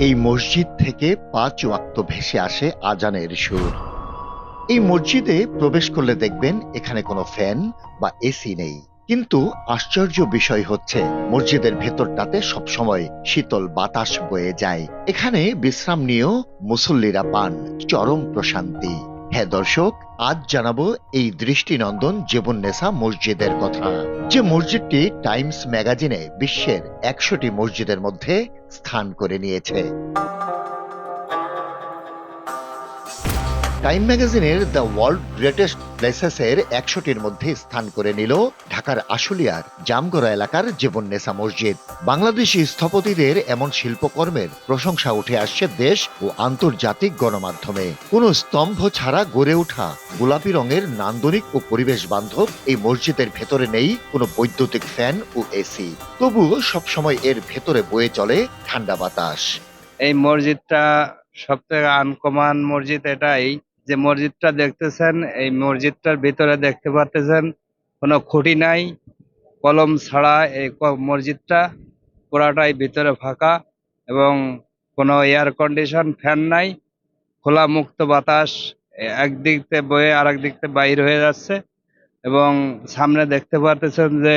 এই মসজিদ থেকে পাঁচ ওয়াক্ত ভেসে আসে আজানের সুর। এই মসজিদে প্রবেশ করলে দেখবেন এখানে কোনো ফ্যান বা এসি নেই। কিন্তু আশ্চর্য বিষয় হচ্ছে, মসজিদের ভেতরটাতে সবসময় শীতল বাতাস বয়ে যায়। এখানে বিশ্রাম নিয়েও মুসল্লিরা পান, চরম প্রশান্তি। হ্যাঁ দর্শক, আজ জানাব এই দৃষ্টিনন্দন জীবননেসা মসজিদের কথা। যে মসজিদটি টাইমস ম্যাগাজিনে বিশ্বের একশোটি মসজিদের মধ্যে স্থান করে নিয়েছে। টাইম ম্যাগাজিনের দ্য ওয়ার্ল্ড গ্রেটেস্ট প্লেসেস এর একশোটির মধ্যে স্থান করে নিল ঢাকার আশুলিয়ার জামগড়া এলাকার জীবননেসা মসজিদ। বাংলাদেশি স্থপতিদের এমন শিল্পকর্মের প্রশংসা উঠে আসছে দেশ ও আন্তর্জাতিক গণমাধ্যমে। কোনো স্তম্ভ ছাড়া গড়ে ওঠা গোলাপি রঙের নান্দনিক ও পরিবেশ বান্ধব এই মসজিদের ভেতরে নেই কোনো বৈদ্যুতিক ফ্যান ও এসি। তবুও সবসময় এর ভেতরে বয়ে চলে ঠান্ডা বাতাস। এই মসজিদটা সব থেকে আনকমান মসজিদ এটাই। যে মসজিদটা দেখতেছেন, এই মসজিদটার ভিতরে দেখতে পারতেছেন কোনো খুঁটি নাই, কলম ছাড়া এই মসজিদটা পুরাটাই ভিতরে ফাঁকা এবং কোনো এয়ার কন্ডিশন ফ্যান নাই, খোলা মুক্ত বাতাস একদিক থেকে বয়ে আর দিক থেকে বাইর হয়ে যাচ্ছে এবং সামনে দেখতে পারতেছেন যে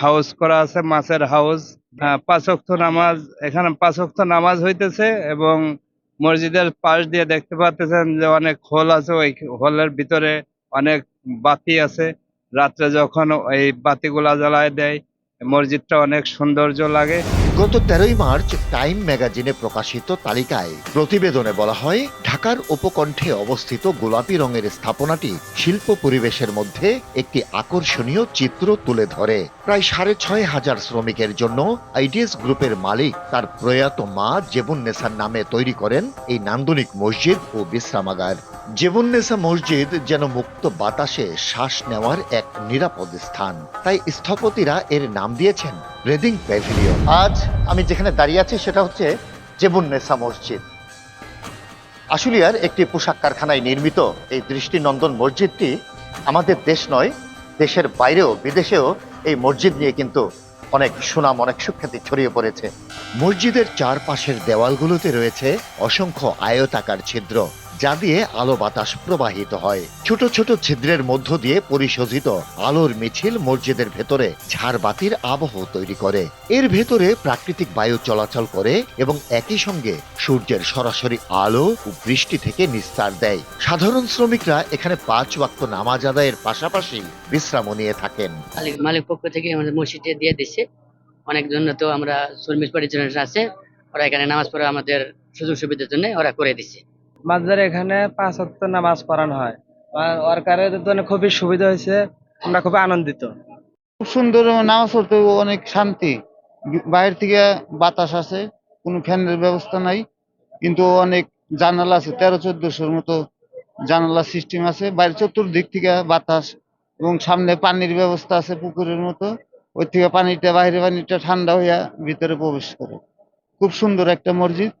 হাউস করা আছে, মাছের হাউস পাঁচ ওয়াক্ত নামাজ, এখানে পাঁচ ওয়াক্ত নামাজ হইতেছে এবং মসজিদের পাশ দিয়ে দেখতে পাচ্ছেন যে অনেক হোল আছে, ওই হোলের ভিতরে অনেক বাতি আছে। রাত্রে যখন এই বাতিগুলা জ্বালায় দেয়, মসজিদটা অনেক সৌন্দর্য লাগে। গত তেরোই মার্চ টাইম ম্যাগাজিনে প্রকাশিত তালিকায় প্রতিবেদনে বলা হয় ঢাকার উপকণ্ঠে অবস্থিত গোলাপি রঙের স্থাপনাটি শিল্প পরিবেশের মধ্যে একটি আকর্ষণীয় চিত্র তুলে ধরে। প্রায় সাড়ে ছয় হাজার শ্রমিকের জন্য আইডিএস গ্রুপের মালিক তার প্রয়াত মা জেবুন্নেসার নামে তৈরি করেন এই নান্দনিক মসজিদ ও বিশ্রামাগার। জেবুন্নেসা মসজিদ যেন মুক্ত বাতাসে শ্বাস নেওয়ার এক নিরাপদ স্থান। তাই স্থপতিরা এর নাম দিয়েছেন ব্রেদিং প্যাভিলিয়ন। আজ আমি যেখানে দাঁড়িয়ে আছি সেটা হচ্ছে জেবুন্নেসা মসজিদ। আশুলিয়ার একটি পোশাক কারখানায় নির্মিত এই দৃষ্টিনন্দন মসজিদটি আমাদের দেশ নয়, দেশের বাইরেও, বিদেশেও এই মসজিদ নিয়ে কিন্তু অনেক সুনাম, অনেক সুখ্যাতি ছড়িয়ে পড়েছে। মসজিদের চারপাশের দেওয়ালগুলোতে রয়েছে অসংখ্য আয়তাকার ছিদ্র। যা দিয়ে আলো বাতাস প্রবাহিত হয়। ছোট ছোট ছিদ্রের মধ্য দিয়ে পরিশোধিত আলোর মিছিল মসজিদের ভেতরে ঝাড়বাতির আবহ তৈরি করে। এর ভেতরে প্রাকৃতিক বায়ু চলাচল করে এবং একই সঙ্গে সূর্যের সরাসরি আলো ও বৃষ্টি থেকে নিস্তার দেয়। সাধারণ শ্রমিকরা এখানে পাঁচ ওয়াক্ত নামাজ আদায়ের পাশাপাশি বিশ্রামও নিয়ে থাকেন। মালিক পক্ষ থেকে আমাদের মসজিদে দিয়ে দিচ্ছে অনেক জন্য তো আমরা শ্রমিক পরিচালনা আছে, ওরা এখানে নামাজ পড়া আমাদের সুযোগ সুবিধার জন্য ওরা করে দিচ্ছে মাঝের এখানে পাঁচ ওয়াক্ত নামাজ পড়ানো হয়। ওয়ার্কারের জন্য খুবই সুবিধা হয়েছে, আমরা খুবই আনন্দিত। খুব সুন্দর নামাজ পড়তে অনেক শান্তি। বাইরে থেকে বাতাস আছে কোনো ফ্যানের ব্যবস্থা নাই, কিন্তু অনেক জানালা আছে, তেরো চোদ্দশোর মতো জানালা সিস্টেম আছে। বাইরে চতুর্দিক থেকে বাতাস এবং সামনে পানির ব্যবস্থা আছে পুকুরের মতো। ওই থেকে পানিটা, বাইরে পানিটা ঠান্ডা হইয়া ভিতরে প্রবেশ করে। খুব সুন্দর একটা মসজিদ।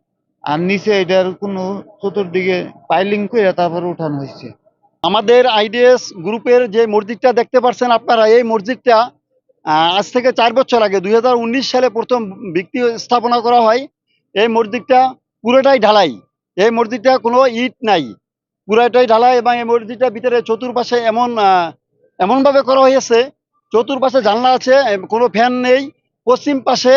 আর নিচে এটার কোনো চতুর্দিকে পাইলিং করে তারপর উঠানো হয়েছে আমাদের আইডিএস গ্রুপের যে মসজিদটা দেখতে পাচ্ছেন আপনারা, এই মসজিদটা আজ থেকে চার বছর আগে, দুই হাজার উনিশ সালে প্রথম ভিত্তি স্থাপনা করা হয়। এই মসজিদটা পুরোটাই ঢালাই। এই মসজিদটা কোনো ইট নাই। পুরোটাই ঢালাই এবং এই মসজিদটার ভিতরে চতুর্পাশে এমন এমনভাবে করা হয়েছে চতুর্পাশে জানলা আছে কোনো ফ্যান নেই। পশ্চিম পাশে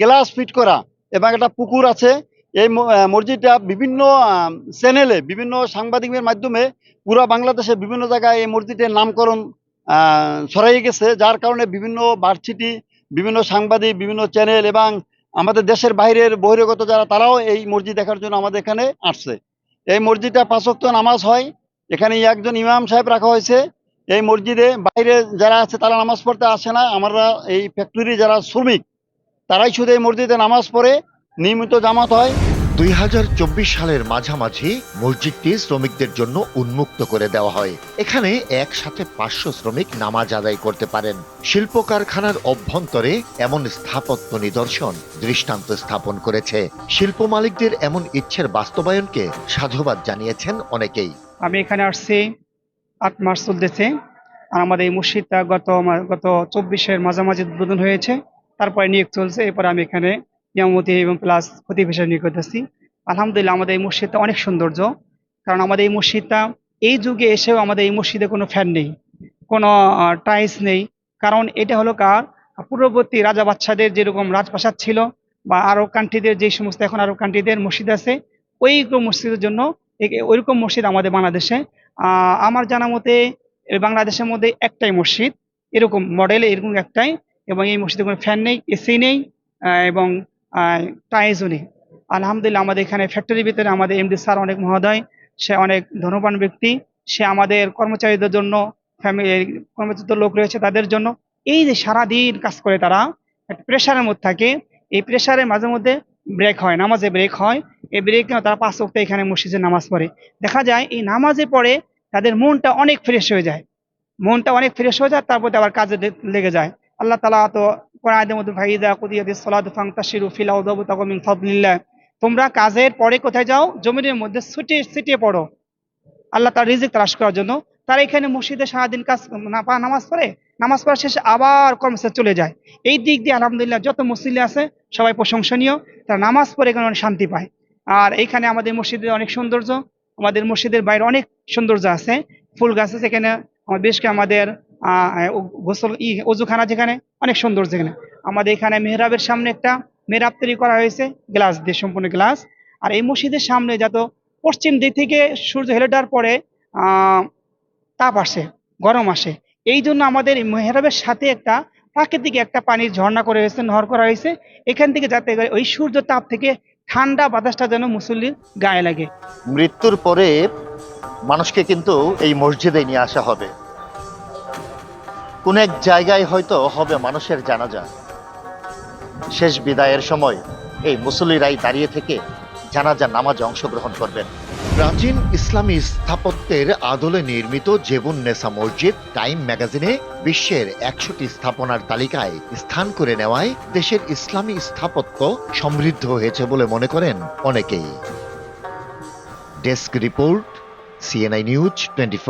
গ্লাস ফিট করা এবং একটা পুকুর আছে। এই মসজিদটা বিভিন্ন চ্যানেলে বিভিন্ন সাংবাদিকের মাধ্যমে পুরা বাংলাদেশে বিভিন্ন জায়গায় এই মসজিদের নামকরণ আহ, ছড়াইয়ে গেছে যার কারণে বিভিন্ন ভার্সিটি বিভিন্ন সাংবাদিক বিভিন্ন চ্যানেল এবং আমাদের দেশের বাইরের বহিরাগত যারা তারাও এই মসজিদ দেখার জন্য আমাদের এখানে আসছে। এই মসজিদটা পাঁচক্ত নামাজ হয়। এখানে একজন ইমাম সাহেব রাখা হয়েছে। এই মসজিদে বাইরে যারা আছে তারা নামাজ পড়তে আসে না। আমরা এই ফ্যাক্টরি যারা শ্রমিক তারাই শুধু এই মসজিদে নামাজ পড়ে। নিয়মিত জামাত হয়। দুই হাজার চব্বিশ সালের মাঝামাঝি মসজিদটি শ্রমিকদের জন্য উন্মুক্ত করে দেওয়া হয়। এখানে একসাথে পাঁচশো শ্রমিক নামাজ আদায় করতে পারেন। শিল্প কারখানার অভ্যন্তরে এমন স্থাপত্য নিদর্শন দৃষ্টান্ত স্থাপন করেছে। শিল্প মালিকদের এমন ইচ্ছের বাস্তবায়নকে সাধুবাদ জানিয়েছেন অনেকেই। আমি এখানে আসছি আট মাস চলতেছে। আর আমাদের এই মসজিদটা গত গত চব্বিশের মাঝামাঝি উদ্বোধন হয়েছে। তারপরে নিয়োগ চলছে। এরপর আমি এখানে নিয়ামতি এবং প্লাস খতিব হিসেবে নিয়োগ করতেছি আলহামদুলিল্লাহ আমাদের এই মসজিদটা অনেক সৌন্দর্য, কারণ আমাদের এই মসজিদটা এই যুগে এসেও আমাদের এই মসজিদে কোনো ফ্যান নেই, কোনো টাইলস নেই। কারণ এটা হলো কার? পূর্ববর্তী রাজা বাচ্চাদের যেরকম রাজপ্রাসাদ ছিল বা আরব কান্ট্রিদের যে সমস্ত এখন আরব কান্ট্রিদের মসজিদ আছে ওই মসজিদের জন্য ওইরকম মসজিদ আমাদের বাংলাদেশে। আমার জানা মতে বাংলাদেশের মধ্যে একটাই মসজিদ, এরকম মডেল এরকম একটাই এবং এই মসজিদে কোনো ফ্যান নেই এসি নেই এবং নেই আলহামদুলিল্লাহ, আমাদের এখানে ফ্যাক্টরির ভিতরে আমাদের এমডি স্যার অনেক মহোদয়, সে অনেক ধনবান ব্যক্তি। সে আমাদের কর্মচারীদের জন্য ফ্যামিলি কর্মচারিত লোক রয়েছে তাদের জন্য। এই যে সারাদিন কাজ করে তারা একটা প্রেশারের মধ্যে থাকে। এই প্রেশারের মাঝে মধ্যে ব্রেক হয়, নামাজে ব্রেক হয়। এই ব্রেক তারা পাঁচ ওয়াক্ত এখানে মসজিদে নামাজ পড়ে। দেখা যায়, এই নামাজে পড়ে তাদের মনটা অনেক ফ্রেশ হয়ে যায়। মনটা অনেক ফ্রেশ হয়ে যায়, তারপর আবার কাজে লেগে যায়। আল্লাহ তালা তো তোমরা কাজের পরে কোথায় যাও? জমিনের মধ্যে ছুটে ছিটিয়ে পড়ো। আল্লাহ তার রিজিক তালাশ করার জন্য। তারা এখানে মসজিদে সারাদিন কাজ নামাজ পড়ে। নামাজ পড়া শেষে আবার কর্মস্থলে চলে যায়। এই দিক দিয়ে আলহামদুলিল্লাহ যত মুসলিম আছে, সবাই প্রশংসনীয়। তারা নামাজ পড়ে এখানে অনেক শান্তি পায়। আর এইখানে আমাদের মসজিদের অনেক সৌন্দর্য। আমাদের মসজিদের বাইরে অনেক সৌন্দর্য আছে। ফুল গাছ আছে এখানে। বেশ আমাদের গোসল, ই, অজুখানা যেখানে, অনেক সৌন্দর্য এখানে আমাদের এখানে মেহরাবের সামনে একটা মেহরাব তৈরি করা হয়েছে, গ্লাস দিয়ে, সম্পূর্ণ গ্লাস। আর এই মসজিদের সামনে যত পশ্চিম দিক থেকে সূর্য হেলে দেওয়ার পরে তাপ আসে, গরম আসে। এই জন্য আমাদের মেহরাবের সাথে একটা প্রাকৃতিক একটা পানির ঝর্ণা করে হয়েছে, নহর করা হয়েছে। এখান থেকে যাতে ওই সূর্য তাপ থেকে ঠান্ডা বাতাসটা যেন মুসল্লির গায়ে লাগে। মৃত্যুর পরে মানুষকে কিন্তু এই মসজিদে নিয়ে আসা হবে। কোন এক জায়গায় হয়তো হবে মানুষের জানাজা। শেষ বিদায়ের সময় এই মুসল্লিরাই দাঁড়িয়ে থেকে জানাজা নামাজে অংশগ্রহণ করবেন। প্রাচীন ইসলামী স্থাপত্যের আদলে নির্মিত জেবুন নেসা মসজিদ টাইম ম্যাগাজিনে বিশ্বের একশোটি স্থাপনার তালিকায় স্থান করে নেওয়ায় দেশের ইসলামী স্থাপত্য সমৃদ্ধ হয়েছে বলে মনে করেন অনেকেই। Desk report, CNI news twenty